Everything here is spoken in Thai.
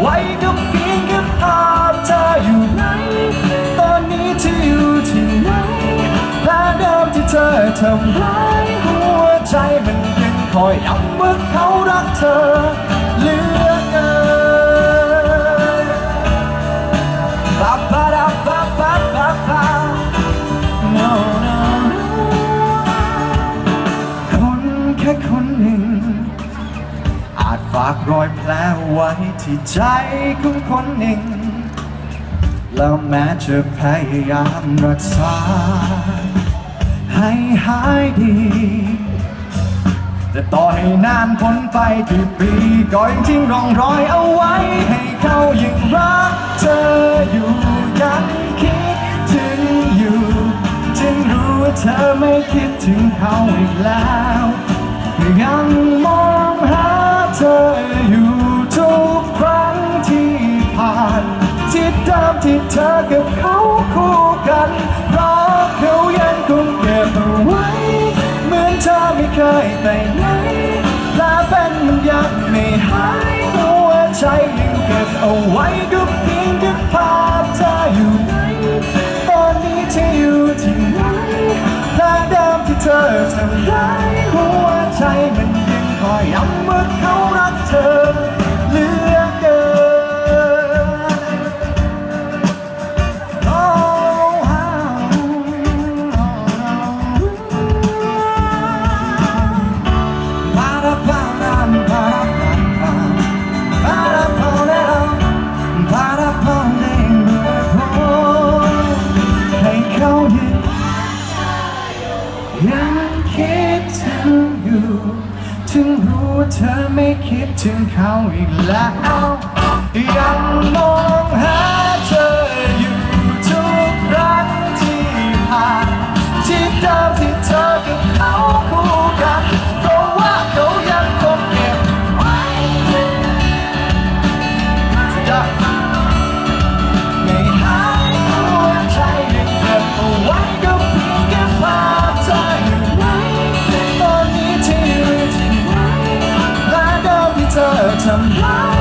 ไว้ก็เพียงแค่ภาพเธออยู่ไหน ตอนนี้เธออยู่ที่ไหนแผลเดิมที่เธอทำร้ายหัวใจมันยังคอยย้ำว่าเขารักเธอ ฝากรอยแผลไว้ที่ใจของคนหนึ่ง แล้วแม้จะพยายามรักษา ให้หายดี แต่ต่อให้นานพ้นไปกี่ปีก็ยังทิ้งร่องรอยเอาไว้ ให้เขายังรักเธออยู่ยังคิดถึงอยู่ จึงรู้ว่าเธอไม่คิดถึงเขาอีกแล้วยังมอง ออยู่ทุกครั้งที่ผ่านที่เดิมที่เธอกับเขาคู่กันราะเขายังคงเก็บเอาไว้ เหมือนเธอไม่เคยไปไหนและเป็นมันยังไม่หายหัวใจยังเก็บเอาไว้ก็เพียงแค่ภาพเธออยู่ไหนตอนนี้เธออยู่ที่ไหนและเดิมที่เธอทำร้ายหัวใจมัน คอยย้ำว่าเขารักเธอเหลือเกิน Oh, ให้เขายืนยังคิดถึงอยู่ ถึงรู้เธอไม่คิดถึงเขาอีกแล้ว ยังมองหาเธออยู่ทุกครั้งที่ผ่าน ที่เดิมที่เธอกับเขาคู่ เ